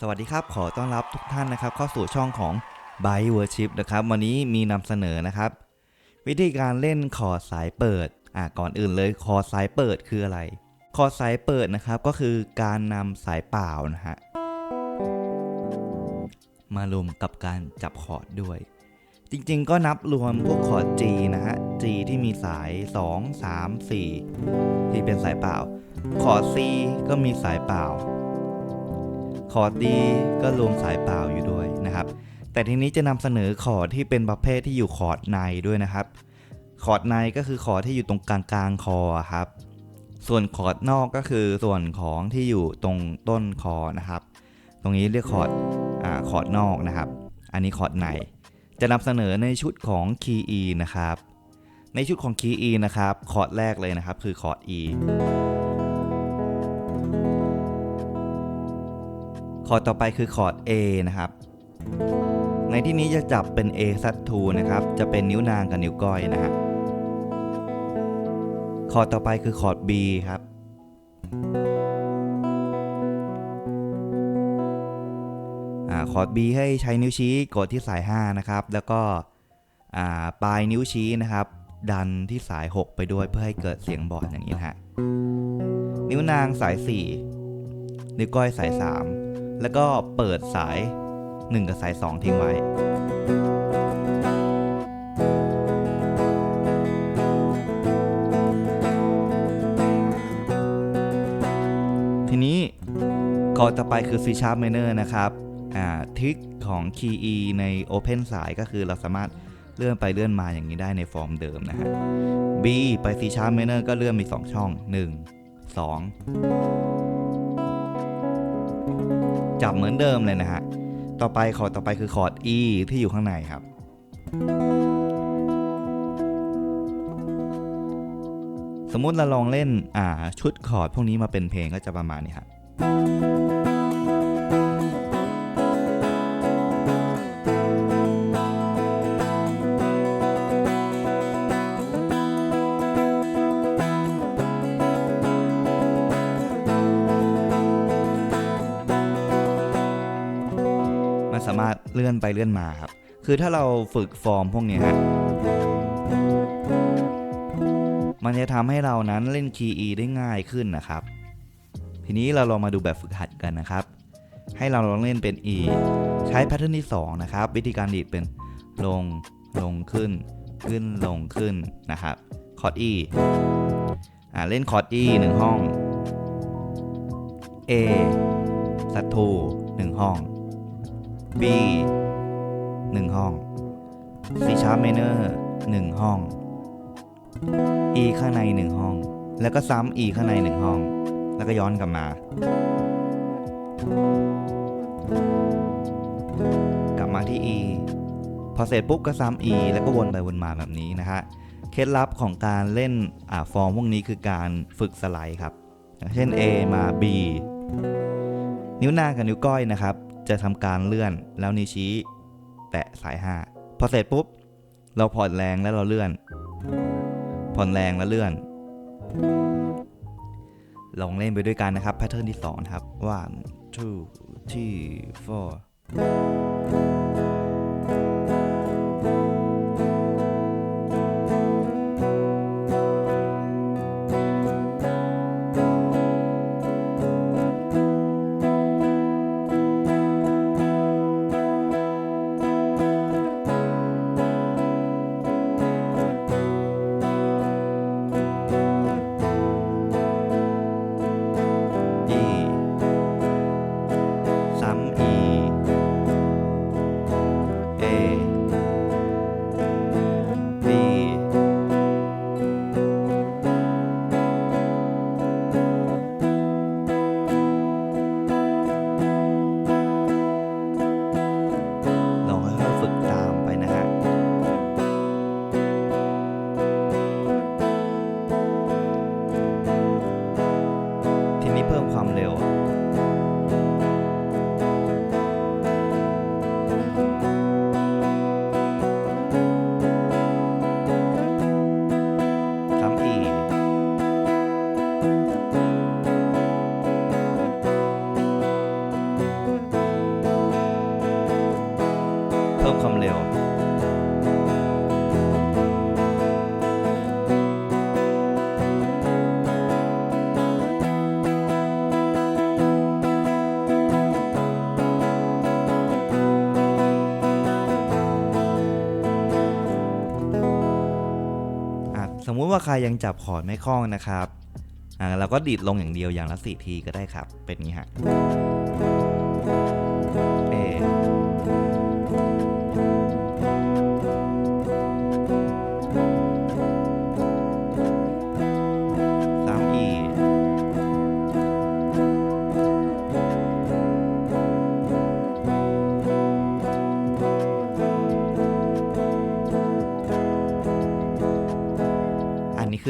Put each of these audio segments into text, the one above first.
สวัสดีครับขอต้อนรับทุกท่านนะครับ เข้าสู่ช่องของ b y Worship นะครับ วันนี้มีนำเสนอนะครับ วิธีการเล่นคอร์ดสายเปิดอะก่อนอื่นเลยคอร์ดสายเปิดคืออะไร คอร์ดสายเปิดนะครับก็คือการนำสายเปล่านะฮะมารวมกับการจับคอร์ดด้วย จริงๆก็นับรวมพวกคอร์ด G นะฮะ G ที่มีสาย 2 3 4 ที่เป็นสายเปล่า คอร์ด C ก็มีสายเปล่า คอร์ดดีก็รวมสายเปล่าอยู่ด้วยนะครับ แต่ทีนี้จะนำเสนอคอร์ดที่เป็นประเภทที่อยู่คอร์ดในด้วยนะครับคอร์ดในก็คือคอร์ดที่อยู่ตรงกลางกลางคอครับ ส่วนคอร์ดนอกก็คือส่วนของที่อยู่ตรงต้นคอนะครับ ตรงนี้เรียกคอร์ดอ่าคอร์ดนอกนะครับ อันนี้คอร์ดใน จะนำเสนอในชุดของคีย์ E นะครับ ในชุดของคีย์ E นะครับ คอร์ดแรกเลยนะครับ คือคอร์ด E คอร์ดต่อไปคือคอร์ด A นะครับ ในที่นี้จะจับเป็น A s a t 2นะครับ จะเป็นนิ้วนางกับนิ้วก้อยนะฮะคอร์ดต่อไปคือคอร์ด B ครับอ่าคอร์ด B ให้ใช้นิ้วชี้กดที่สาย 5 นะครับ แล้วก็อ่าปลายนิ้วชี้นะครับ ดันที่สาย 6 ไปด้วยเพื่อให้เกิดเสียงบอดอย่างนี้นะฮะ นิ้วนางสาย 4 นิ้วก้อยสาย 3 แล้วก็เปิดสาย 1 กับสาย 2 ทิ้งไว้ ทีนี้คอร์ดต่อไปคือ C sharp minor นะครับทริคของ key E ใน open สายก็คือเราสามารถเลื่อนไปเลื่อนมาอย่างนี้ได้ในฟอร์มเดิมนะฮะ B ไป C sharp minor ก็เลื่อนมี 2 ช่อง 1 2 จับเหมือนเดิมเลยนะฮะ ต่อไปคอร์ดต่อไปคือคอร์ด E ที่อยู่ข้างในครับ สมมุติเราลองเล่นอ่าชุดคอร์ดพวกนี้มาเป็นเพลงก็จะประมาณนี้ครับ เลื่อนไปเลื่อนมาครับ คือถ้าเราฝึกฟอร์มพวกนี้ฮะมันจะทำให้เรานั้นเล่นคีย์ E ได้ง่ายขึ้นนะครับ ทีนี้เราลองมาดูแบบฝึกหัดกันนะครับ ให้เราลองเล่นเป็น E ใช้แพทเทิร์นที่ 2 นะครับ วิธีการดีดเป็นลงลงขึ้น ขึ้นลงขึ้นนะครับคอร์ด E อ่าเล่นคอร์ด E 1 ห้อง A สัตทู1ห้อง B 1 ห้อง C sharp minor 1 ห้อง E ข้างใน 1 ห้อง แล้วก็ซ้ำ E ข้างใน 1 ห้อง แล้วก็ย้อนกลับมา กลับมาที่ E พอเสร็จปุ๊บก็ซ้ำ E แล้วก็วนไปวนมาแบบนี้นะฮะเคล็ดลับของการเล่นอฟอร์มพวกนี้คือการฝึกสไลด์ครับ อย่างเช่น A มา B นิ้วนางกับนิ้วก้อยนะครับ จะทำการเลื่อนแล้วนิ้วชี้ แตะสาย 5 พอเสร็จปุ๊บ เราผ่อนแรงแล้วเราเลื่อน ผ่อนแรงแล้วเลื่อน ลองเล่นไปด้วยกันนะครับแพทเทิร์นที่2ครับ one two three four ติว่าใครยังจับคอร์ดไม่คล่องนะครับเราก็ดีดลงอย่างเดียวอย่างละสี่ทีก็ได้ครับ เป็นงี้ฮะ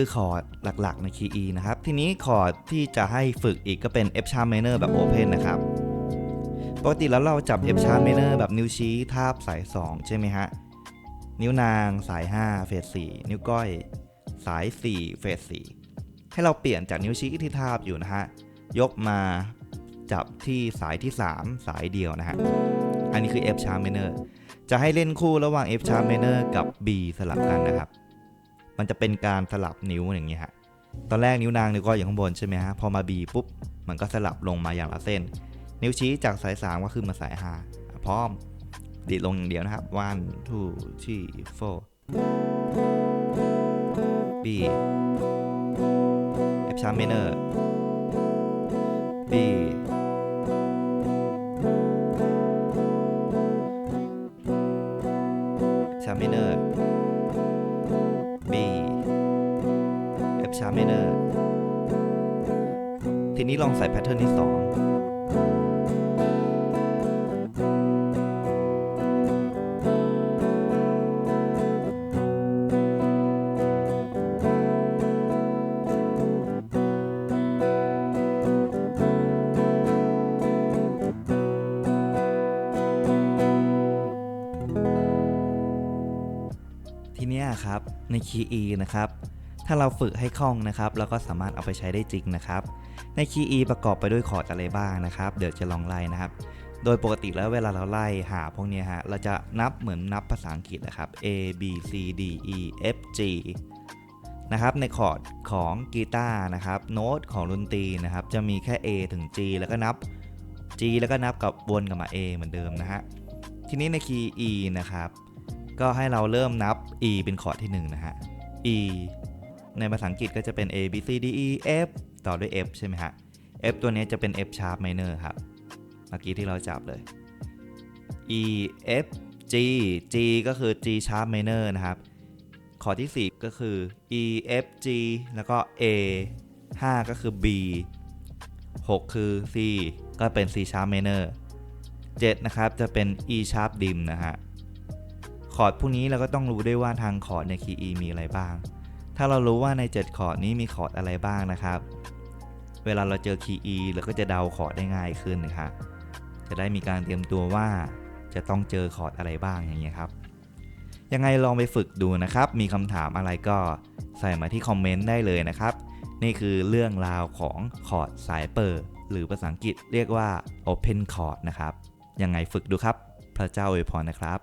คือคอร์ดหลักๆในคีย์ E นะครับ ทีนี้คอร์ดที่จะให้ฝึกอีกก็เป็น F sharp minor แบบ open นะครับ ปกติแล้วเราจับ F sharp minor แบบนิ้วชี้ทาบสาย 2 ใช่ไหมฮะ นิ้วนางสาย 5 เฟส 4 นิ้วก้อย สาย 4 เฟส 4 ให้เราเปลี่ยนจากนิ้วชี้ที่ทาบอยู่นะฮะ ยกมาจับที่สายที่ 3 สายเดียวนะฮะ อันนี้คือ F sharp minor จะให้เล่นคู่ระหว่าง F sharp minor กับ B สลับกันนะครับ มันจะเป็นการสลับนิ้วอย่างนี้ฮะตอนแรกนิ้วนางนิ้วก้อยอยู่ข้างบนใช่ไหมฮะพอมา B ปุ๊บมันก็สลับลงมาอย่างละเส้น นิ้วชี้จากสาย3ก็ขึ้นมาสาย5พร้อมดีดลงอย่างเดียวนะครับ one two three four B F sharp minor B F sharp minor F sharp minor ทีนี้ลองใส่แพทเทิร์นที่ 2 ทีนี้ครับในคีย์ E นะครับ ถ้าเราฝึกให้คล่องนะครับเราก็สามารถเอาไปใช้ได้จริงนะครับ ในคีย์ E ประกอบไปด้วยคอร์ดอะไรบ้างนะครับ เดี๋ยวจะลองไล่นะครับ โดยปกติแล้วเวลาเราไล่หาพวกนี้ฮะ เราจะนับเหมือนนับภาษาอังกฤษนะครับ A B C D E F G นะครับ ในคอร์ดของกีตาร์นะครับ โน้ตของดนตรีนะครับ จะมีแค่ A ถึง G แล้วก็นับ G แล้วก็นับกับวนกลับมา A เหมือนเดิมนะฮะ ทีนี้ในคีย์ E นะครับ ก็ให้เราเริ่มนับ E เป็นคอร์ดที่1นะฮะ E ในภาษาอังกฤษก็จะเป็น A B C D E F ต่อด้วย F ใช่ไหมฮะ F ตัวนี้จะเป็น F sharp minor ครับเมื่อกี้ที่เราจับเลย E F G G ก็คือ G sharp minor นะครับคอที่ 4 ก็คือ E F G แล้วก็ A 5 ก็คือ B 6 คือ C ก็เป็น C sharp minor 7 นะครับ จะเป็น E sharp dim นะฮะ คอร์ดพวกนี้เราก็ต้องรู้ด้วยว่าทางคอร์ดในคีย์ E มีอะไรบ้าง ถ้าเรารู้ว่าใน 7 คอร์ดนี้มีคอร์ดอะไรบ้างนะครับ เวลาเราเจอคีย์ E เราก็จะเดาคอร์ดได้ง่ายขึ้นนะครับจะได้มีการเตรียมตัวว่าจะต้องเจอคอร์ดอะไรบ้างอย่างเงี้ยครับ ยังไงลองไปฝึกดูนะครับ มีคำถามอะไรก็ใส่มาที่คอมเมนต์ได้เลยนะครับ นี่คือเรื่องราวของคอร์ดสายเปิดหรือภาษาอังกฤษเรียกว่า Open Chord นะครับ ยังไงฝึกดูครับ พระเจ้าอวยพรนะครับ